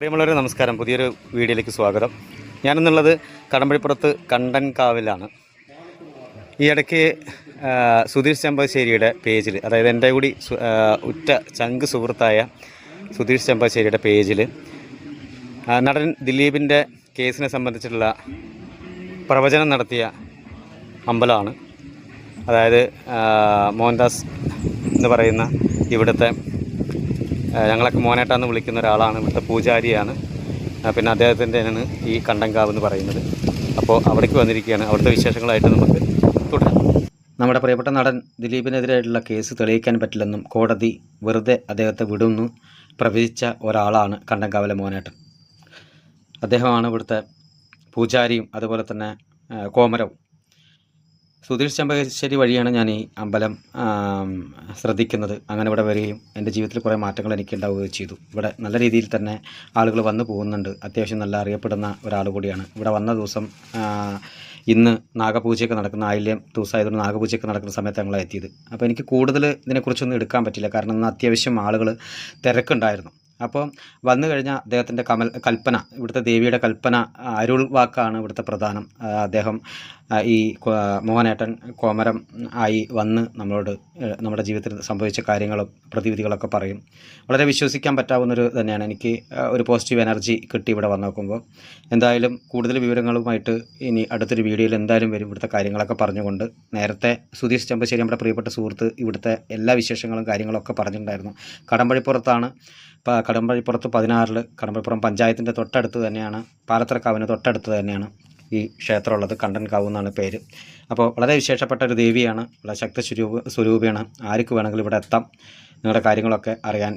പ്രിയമുള്ളവരെ നമസ്കാരം. പുതിയൊരു വീഡിയോയിലേക്ക് സ്വാഗതം. ഞാനെന്നുള്ളത് കടമ്പഴിപ്പുറത്ത് കണ്ടൻകാവിലാണ്. ഈ ഇടയ്ക്ക് സുധീഷ് ചെമ്പശ്ശേരിയുടെ പേജിൽ അതായത് എന്റെ കൂടി ഉറ്റ ചങ്ക് സുഹൃത്തായ സുധീഷ് ചെമ്പശ്ശേരിയുടെ പേജിൽ നടൻ ദിലീപിന്റെ കേസിനെ സംബന്ധിച്ചിട്ടുള്ള പ്രവചനം നടത്തിയ അമ്പലമാണ്. അതായത് മോഹൻദാസ് എന്ന് പറയുന്ന ഇവിടുത്തെ ഞങ്ങളൊക്കെ മോനേട്ടാന്ന് വിളിക്കുന്ന ഒരാളാണ് ഇവിടുത്തെ പൂജാരിയാണ്. പിന്നെ അദ്ദേഹത്തിന്റെയാണ് ഈ കണ്ടങ്കാവ് എന്ന് പറയുന്നത്. അപ്പോൾ അവിടേക്ക് വന്നിരിക്കുകയാണ്. അവിടുത്തെ വിശേഷങ്ങളായിട്ട് നമുക്ക് തുടരാം. നമ്മുടെ പ്രിയപ്പെട്ട നടൻ ദിലീപിനെതിരായിട്ടുള്ള കേസ് തെളിയിക്കാൻ പറ്റില്ലെന്നും കോടതി വെറുതെ അദ്ദേഹത്തെ വിടുന്നു പ്രവചിച്ച ഒരാളാണ് കണ്ടങ്കാവിലെ മോനേട്ടൻ. അദ്ദേഹമാണ് ഇവിടുത്തെ പൂജാരിയും അതുപോലെ തന്നെ കോമരവും. സുധീർ ചെമ്പകശ്ശേരി വഴിയാണ് ഞാൻ ഈ അമ്പലം ശ്രദ്ധിക്കുന്നത്. അങ്ങനെ ഇവിടെ വരികയും എന്റെ ജീവിതത്തിൽ കുറേ മാറ്റങ്ങൾ എനിക്ക് ഉണ്ടാവുകയും ചെയ്തു. ഇവിടെ നല്ല രീതിയിൽ തന്നെ ആളുകൾ വന്നു പോകുന്നുണ്ട്. അത്യാവശ്യം നല്ല അറിയപ്പെടുന്ന ഒരാൾ കൂടിയാണ്. ഇവിടെ വന്ന ദിവസം ഇന്ന് നാഗപൂജയൊക്കെ നടക്കുന്ന ആയില്യം ദിവസമായതുകൊണ്ട് നാഗപൂജയൊക്കെ നടക്കുന്ന സമയത്ത് ഞങ്ങൾ എത്തിയത്. അപ്പോൾ എനിക്ക് കൂടുതൽ ഇതിനെക്കുറിച്ചൊന്നും എടുക്കാൻ പറ്റില്ല. കാരണം ഇന്ന് അത്യാവശ്യം ആളുകൾ തിരക്കുണ്ടായിരുന്നു. അപ്പോൾ വന്നു കഴിഞ്ഞാൽ അദ്ദേഹത്തിന്റെ കമൽ കൽപ്പന ഇവിടുത്തെ ദേവിയുടെ കൽപ്പന അരുൾ വാക്കാണ് ഇവിടുത്തെ പ്രധാനം. അദ്ദേഹം ഈ മോഹനേട്ടൻ കോമരം ആയി വന്ന് നമ്മളോട് നമ്മുടെ ജീവിതത്തിൽ സംഭവിച്ച കാര്യങ്ങളും പ്രതിവിധികളൊക്കെ പറയും. വളരെ വിശ്വസിക്കാൻ പറ്റാവുന്നൊരു തന്നെയാണ്. എനിക്ക് ഒരു പോസിറ്റീവ് എനർജി കിട്ടി ഇവിടെ വന്ന് നോക്കുമ്പോൾ എന്തായാലും കൂടുതൽ വിവരങ്ങളുമായിട്ട് ഇനി അടുത്തൊരു വീഡിയോയിൽ എന്തായാലും വരും ഇവിടുത്തെ കാര്യങ്ങളൊക്കെ പറഞ്ഞുകൊണ്ട്. നേരത്തെ സുധീഷ് ചെമ്പശ്ശേരി നമ്മുടെ പ്രിയപ്പെട്ട സുഹൃത്ത് ഇവിടുത്തെ എല്ലാ വിശേഷങ്ങളും കാര്യങ്ങളൊക്കെ പറഞ്ഞിട്ടുണ്ടായിരുന്നു. കടമ്പഴിപ്പുറത്താണ്. കടമ്പഴിപ്പുറത്ത് പതിനാറിൽ കടമ്പഴിപ്പുറം പഞ്ചായത്തിന്റെ തൊട്ടടുത്ത് തന്നെയാണ് പാലത്തറക്കാവിന് തൊട്ടടുത്ത് തന്നെയാണ് ഈ ക്ഷേത്രമുള്ളത് കണ്ടൻകാവ് എന്നാണ് പേര്. അപ്പോൾ വളരെ വിശേഷപ്പെട്ട ഒരു ദേവിയാണ് വളരെ ശക്തി സ്വരൂപ സ്വരൂപിയാണ്. ആർക്ക് വേണമെങ്കിലും ഇവിടെ എത്താം. നിങ്ങളുടെ കാര്യങ്ങളൊക്കെ അറിയാൻ